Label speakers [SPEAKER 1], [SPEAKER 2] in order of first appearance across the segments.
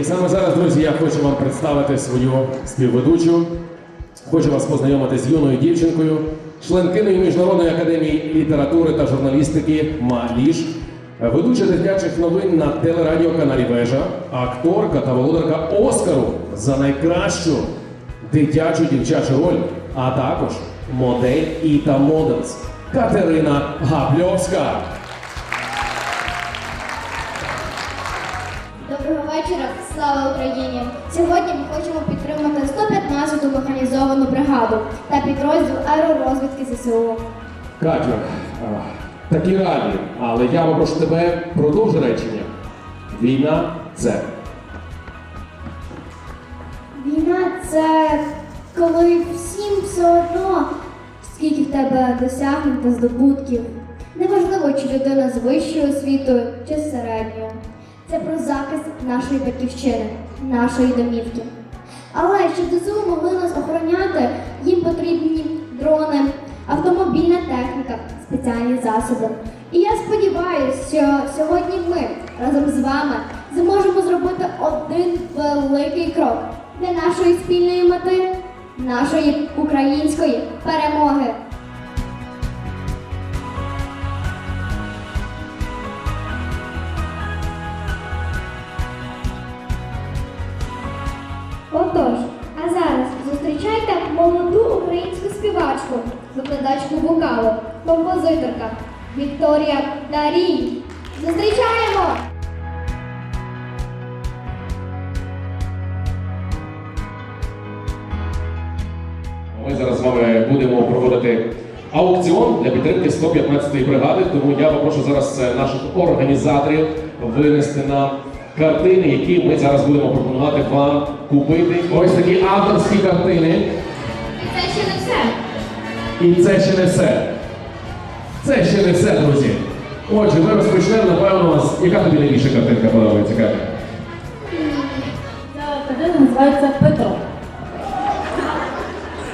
[SPEAKER 1] І саме зараз, друзі, я хочу вам представити свою співведучу. Хочу вас познайомити з юною дівчинкою, членкиною Міжнародної академії літератури та журналістики Маліш, ведуча дитячих новин на телерадіоканалі Вежа, акторка та володарка Оскару за найкращу дитячу дівчачу роль, а також модель Іта Моделс Катерина Габльовська.
[SPEAKER 2] Слава Україні! Сьогодні ми хочемо підтримати 115-ту механізовану бригаду та підрозділ аеророзвідки ЗСУ.
[SPEAKER 1] Катю, такі раді, але я попрошу тебе продовжи речення. Війна це.
[SPEAKER 2] Війна це коли всім все одно, скільки в тебе досягнень та здобутків. Неважливо, чи людина з вищою освітою, чи з середньою. Це про захист нашої батьківщини, нашої домівки. Але щоб ЗСУ могли нас охороняти, їм потрібні дрони, автомобільна техніка, спеціальні засоби. І я сподіваюся, що сьогодні ми разом з вами зможемо зробити один великий крок для нашої спільної мети, нашої української перемоги. Українську співачку, викладачку вокалу, композиторка Вікторія Дарій. Зустрічаємо!
[SPEAKER 1] Ми зараз з вами будемо проводити аукціон для підтримки 115-ї бригади. Тому я попрошу зараз е, наших організаторів винести нам картини, які ми зараз будемо пропонувати вам купити. Ось такі авторські картини.
[SPEAKER 2] І це ще не все.
[SPEAKER 1] І це ще не все. Це ще не все, друзі. Отже, ми розпочнемо, напевно, у вас. Яка тобі найбільша картинка подобається, Катя?
[SPEAKER 3] Ця картина називається Петро.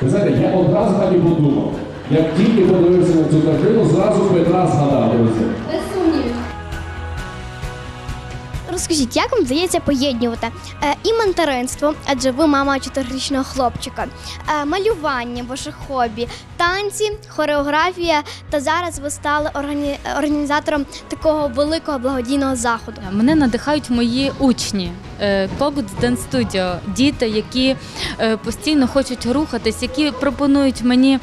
[SPEAKER 1] Ви знаєте, я одразу так і подумав. Як тільки подивився на цю картину, зразу Петра згадав, друзі.
[SPEAKER 4] Розкажіть, як вам вдається поєднувати е, і материнство, адже ви мама чотирирічного хлопчика, е, малювання, ваше хобі, танці, хореографія, та зараз ви стали органі... організатором такого великого благодійного заходу.
[SPEAKER 3] Мене надихають мої учні Когут Dance Studio, діти, які е, постійно хочуть рухатись, які пропонують мені.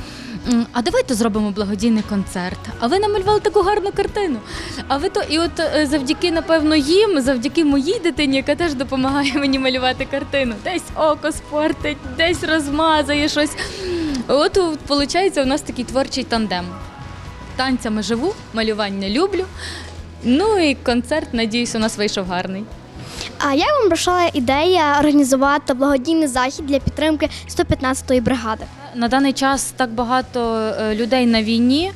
[SPEAKER 3] «М, А давайте зробимо благодійний концерт. А ви намалювали таку гарну картину. А ви то і от е, завдяки, напевно, їм, завдяки моїй дитині, яка теж допомагає мені малювати картину. Десь око спортить, десь розмазує щось. От виходить, у нас такий творчий тандем. Танцями живу, малювання люблю. Ну і концерт, надіюсь, у нас вийшов гарний.
[SPEAKER 4] А як вам прийшла ідея організувати благодійний захід для підтримки 115-ї бригади?
[SPEAKER 3] На даний час так багато е, людей на війні,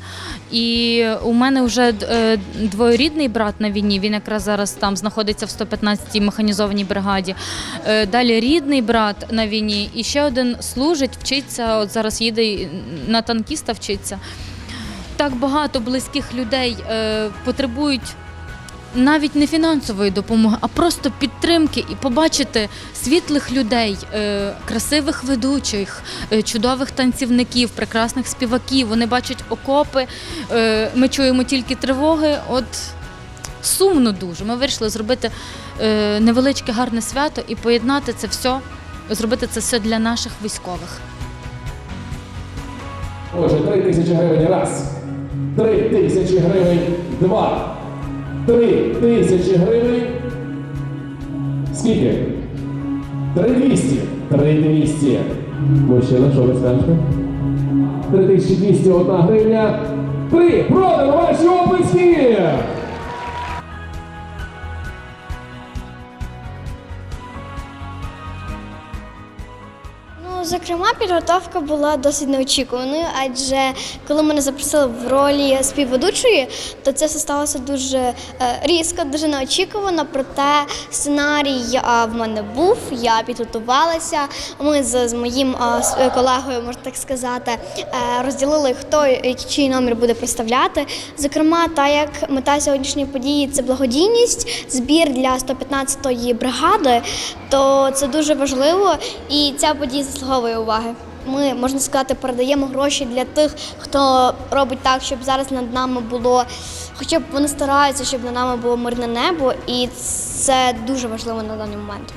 [SPEAKER 3] і у мене вже е, двоюрідний брат на війні. Він якраз зараз там знаходиться в 115-й механізованій бригаді. Е, Далі рідний брат на війні, і ще один служить, вчиться. От зараз їде на танкіста вчиться. Так багато близьких людей потребують навіть не фінансової допомоги, а просто підтримки і побачити світлих людей, е, красивих ведучих, е, чудових танцівників, прекрасних співаків. Вони бачать окопи. е, Ми чуємо тільки тривоги. От сумно дуже. Ми вирішили зробити невеличке гарне свято і поєднати це все, зробити це все для наших військових.
[SPEAKER 1] Отже, три тисячі гривень раз. Три тисячі гривень два. Три тисячі гривень. Скільки? Три двісті. Три двісті. Мужчина, що ви скажете? Три тисячі двісті одна гривня. Три! Продано ваші оплески!
[SPEAKER 4] Зокрема, підготовка була досить неочікуваною, адже коли мене запросили в ролі співведучої, то це все сталося дуже е, різко, дуже неочікувано. Проте сценарій в мене був, я підготувалася. Ми з, моїм е, колегою, можна так сказати, е, розділили, хто чий номер буде представляти. Зокрема, та як мета сьогоднішньої події це благодійність, збір для 115-ї бригади, то це дуже важливо і ця подія заслуговує уваги. Ми можна сказати, передаємо гроші для тих, хто робить так, щоб зараз над нами було, хоча б вони стараються, щоб над нами було мирне небо, і це дуже важливо на даний момент.